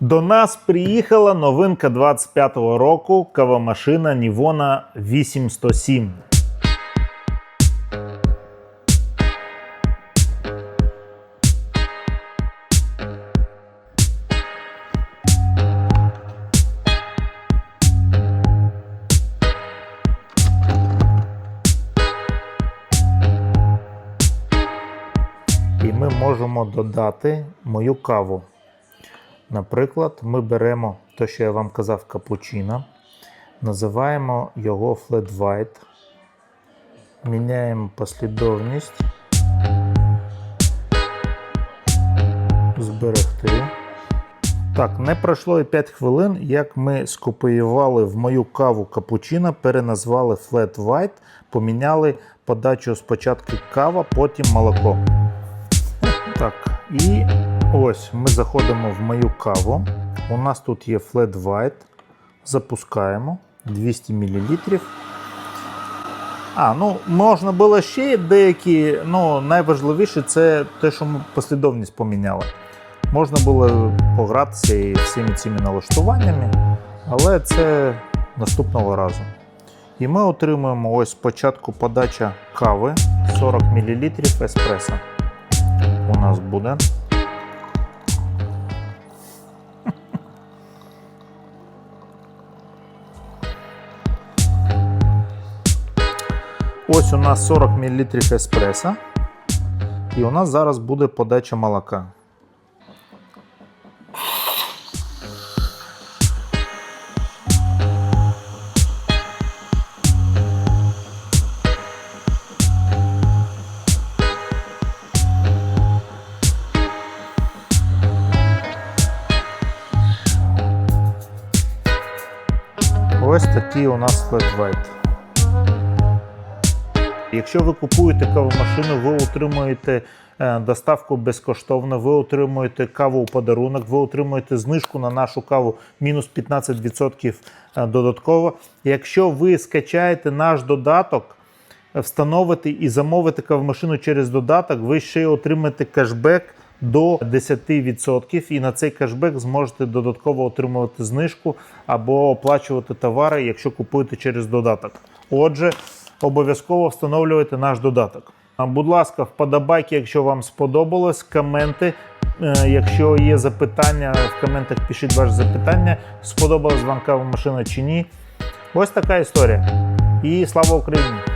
До нас приїхала новинка 25-го року кавомашина Nivona 8107. І ми можемо додати мою каву. Наприклад, ми беремо те, що я вам казав, капучино, називаємо його flat white, міняємо послідовність, зберегти. Так, не пройшло і 5 хвилин, як ми скопіювали в мою каву капучино, переназвали flat white, поміняли подачу спочатку кава, потім молоко. Так, і ось ми заходимо в мою каву. У нас тут є flat white. Запускаємо 200 мл. А, ну можна було ще деякі, ну найважливіше це те, що ми послідовність поміняли. Можна було погратися і всіми цими налаштуваннями, але це наступного разу. І ми отримуємо ось спочатку подача кави 40 мл еспресо у нас буде. Ось у нас 40 мл еспресо. І у нас зараз буде подача молока. Ось такий у нас white. Якщо ви купуєте кавомашину, ви отримуєте е, доставку безкоштовно, ви отримуєте каву у подарунок, ви отримуєте знижку на нашу каву мінус 15% е, додатково. Якщо ви скачаєте наш додаток, встановите і замовите кавомашину через додаток, ви ще й отримаєте кешбек до 10%, і на цей кешбек зможете додатково отримувати знижку або оплачувати товари, якщо купуєте через додаток. Отже, обов'язково встановлювати наш додаток. Будь ласка, вподобайки, якщо вам сподобалось, коменти. Е, Якщо є запитання, в коментах пишіть ваші запитання, сподобалась вам кава машина чи ні. Ось така історія. І слава Україні!